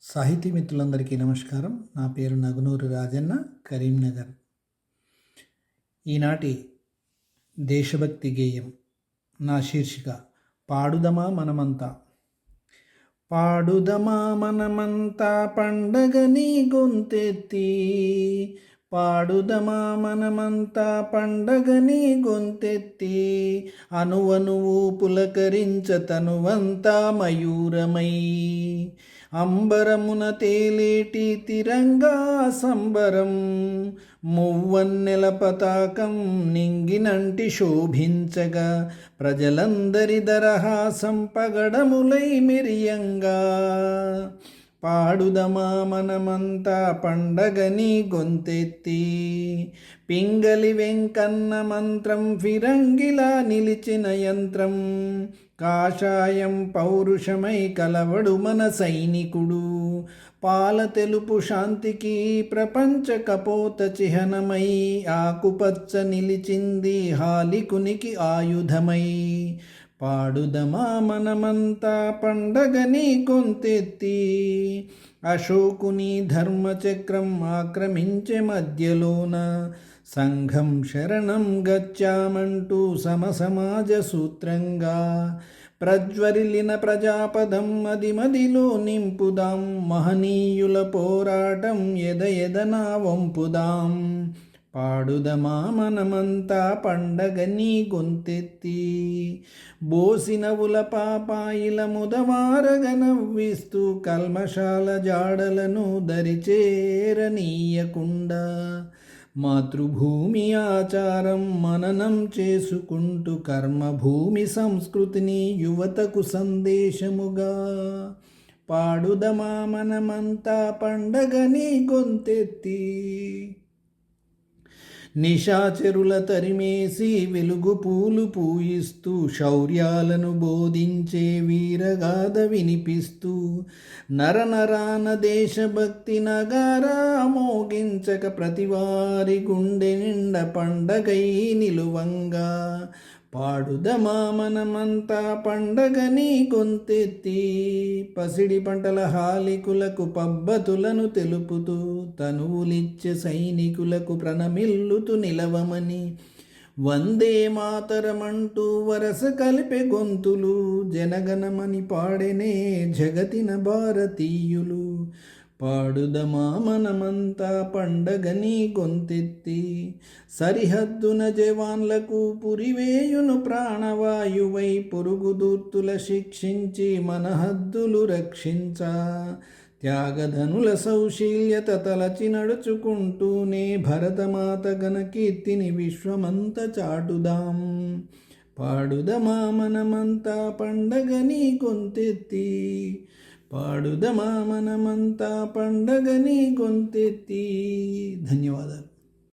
సాహితీ మిత్రులందరికీ నమస్కారం. నా పేరు నగునూరు రాజన్న కరీంనగర్. ఈనాటి దేశభక్తి గేయం నా శీర్షిక పాడుదమా మనమంతా. పాడుదమా మనమంతా పండగని గొంతెత్తి. పాడుదమా మనమంతా పండగని గొంతెత్తి. అనువనువు పులకరించ తనువంతా మయూరమై. అంబరమున తేలేటి తిరంగా సంబరం మువ్వన్నెల పతాకం నింగినంటి శోభించగా ప్రజలందరి దరహాసం పగడములై మిరియంగా. పాడుదమా మనమంతా పండగని గొంతెత్తి పింగలి వెంకన్న మంత్రం ఫిరంగిలా నిలిచిన యంత్రం కాషాయం పౌరుషమై కలవడు మన సైనికుడు. పాల తెలుపు శాంతికి ప్రపంచ కపోత చిహ్నమై ఆకుపచ్చ నిలిచింది హాలికునికి ఆయుధమై. పాడుదమా మనమంతా పండగని కొంతెత్తి అశోకుని ధర్మచక్రం ఆక్రమించే మధ్యలోన సంఘం శరణం గచ్చామంటూ సమసమాజ సూత్రంగా. ప్రజ్వరిలిన ప్రజాపదం అది మదిలో నింపుదాం. మహనీయుల పోరాటం ఎద ఎదనా వంపుదాం. పాడుదమా మనమంతా పండగని గొంతెత్తి. బోసినవుల పాపాయిల ముదవారగ నవ్విస్తూ కల్మశాల జాడలను దరిచేరనీయకుండా. మాతృభూమి ఆచారం మననం చేసుకుంటూ కర్మభూమి సంస్కృతిని యువతకు సందేశముగా పాడుదమా మనమంతా పండగని గొంతెత్తి నిశాచరుల తరిమేసి వెలుగు పూలు పూయిస్తూ శౌర్యాలను బోధించే వీరగాథ వినిపిస్తూ నరనరాన దేశభక్తి నగారా మోగించక ప్రతివారి గుండె నిండ పండగై నిలువంగా పాడుదమా మనమంతా పండగని గొంతెత్తి. పసిడి పంటల హాలికులకు పబ్బతులను తెలుపుతూ తనువులిచ్చే సైనికులకు ప్రణమిల్లుతూ నిలవమని. వందే మాతరమంటూ వరస కలిపే గొంతులు జనగణమని పాడెనే జగతిన భారతీయులు. పాడుదమా మనమంతా పండగని గొంతెత్తి. సరిహద్దున జవాన్లకు పురివేయును ప్రాణవాయువై పొరుగుదూర్తుల శిక్షించి మన హద్దులు రక్షించ. త్యాగధనుల సౌశీల్యత తలచి నడుచుకుంటూనే భరతమాత గణకీర్తిని విశ్వమంత చాటుదాం. పాడుదమా మనమంతా పండగని గొంతెత్తి. పాడుదమా మనమంతా పండగని గొంతెత్తి. ధన్యవాదాలు.